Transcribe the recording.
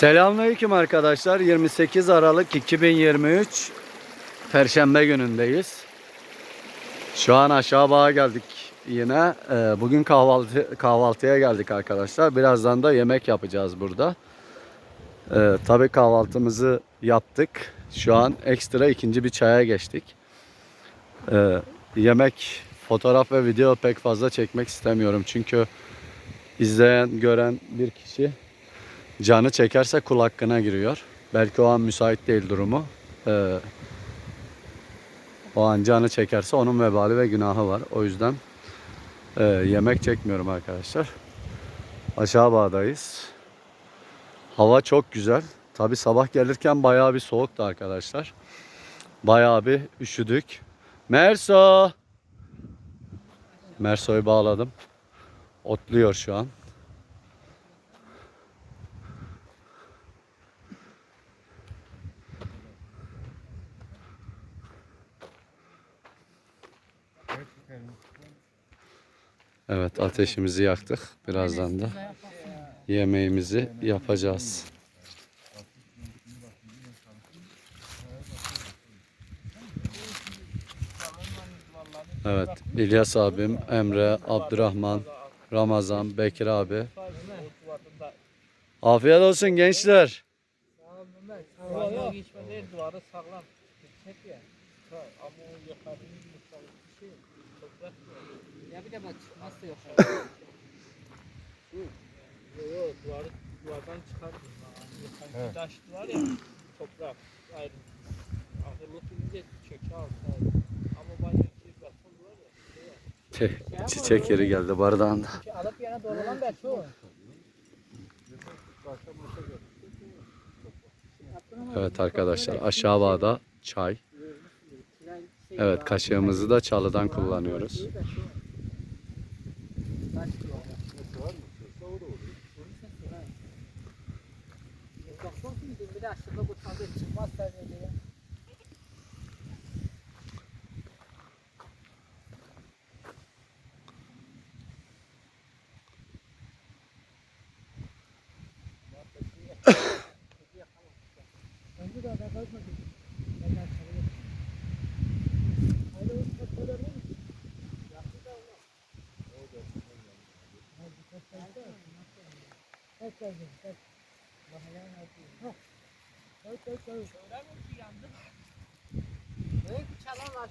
Selamünaleyküm arkadaşlar. 28 Aralık 2023 Perşembe günündeyiz. Şu an aşağı bağa geldik yine. Ee, Bugün kahvaltı kahvaltıya geldik arkadaşlar. Birazdan da yemek yapacağız burada. Ee, tabii kahvaltımızı yaptık. Şu an ekstra ikinci bir çaya geçtik. Ee, yemek, fotoğraf ve video pek fazla çekmek istemiyorum. Çünkü izleyen, gören bir kişi canı çekerse kul hakkına giriyor. Belki o an müsait değil durumu. Ee, o an canı çekerse onun vebali ve günahı var. O yüzden e, yemek çekmiyorum arkadaşlar. Aşağı bağdayız. Hava çok güzel. Tabi sabah gelirken bayağı bir soğuktu arkadaşlar. Bayağı bir üşüdük. Merso. Merso'yu bağladım. Otluyor şu an. Evet ateşimizi yaktık. Birazdan da yemeğimizi yapacağız. Evet İlyas abim, Emre, Abdurrahman, Ramazan, Bekir abi. Afiyet olsun gençler. Sağlam geçme değil, duvarı sağlam. Çek ya. Ama ya. Bir de bak çıkmazsa yok. Yok yok duvardan. Yukarı taş var ya toprak ayrı. Ahırlık ince çöke altı. Ama banyo bir beton var ya. Çiçek yeri geldi bardağında. Alıp yana doğrulan belki o. Evet arkadaşlar aşağı bağda çay. Evet kaşığımızı da çalıdan kullanıyoruz. Kaç geldin? Kaç. Mahallenin altı. Kaç kaç kaç. Söylemiyor ki yandı. Ne çalan var